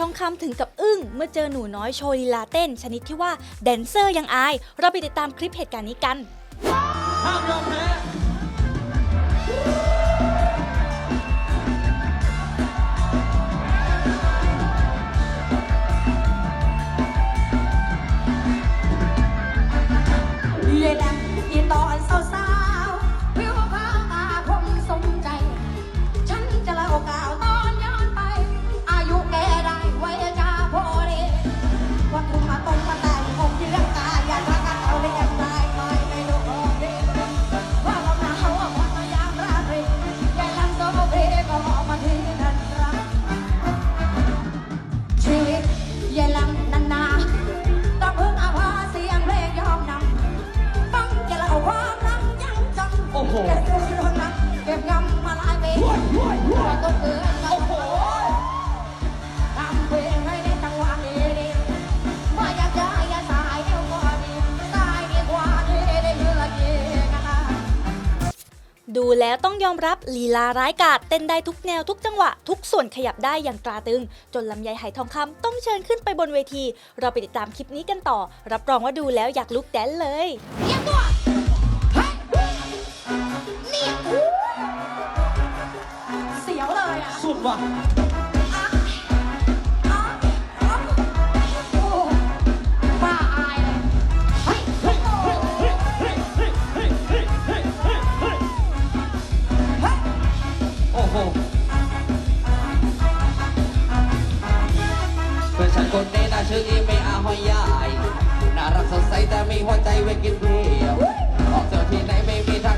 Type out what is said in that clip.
ทองคำถึงกับอึ้ง เมื่อเจอหนูน้อยโชว์ลีลาเต้น ชนิดที่ว่าแดนเซอร์ยังอาย เราไปติดตามคลิปเหตุการณ์นี้กันห้ามยอมแพ้ โอ้โหเก็บงำมาลายปีว่าต้องเกินโอ้โหทำเพลงให้ในจังหวะดีๆไม่อยากจะอย่าสายเอวก็ดีตายดีกว่าที่ได้เยือกเย็นกันนะดูแล้วต้องยอมรับลีลาร้ายกาจเต้นได้ทุกแนวทุกจังหวะ ทุกส่วนขยับได้อย่างตราตึง จนลำไยไหทองคำต้องเชิญขึ้นไปบนเวที เราไปติดตามคลิปนี้กันต่อ รับรองว่าดูแล้วอยากลุกแดนเลยเตรียมตัว นี่อู้เสียวเลยอะสุดว่ะอะอะอะโอ้บ้าอายเลยเฮ้ยเฮ้ยโอ้เฮ้ยเฮ้ยเฮ้ยเฮ้ยเฮ้ยเฮ้ยเฮ้ยเฮ้ยเฮ้ยโอ้โหเพื่อนฉันคนนี้น่าชื่ออีเมอาหอยยายน่ารักสดใสแต่มีหัวใจไว้กินเพียวออกเจอที่ไหนไม่มีทาง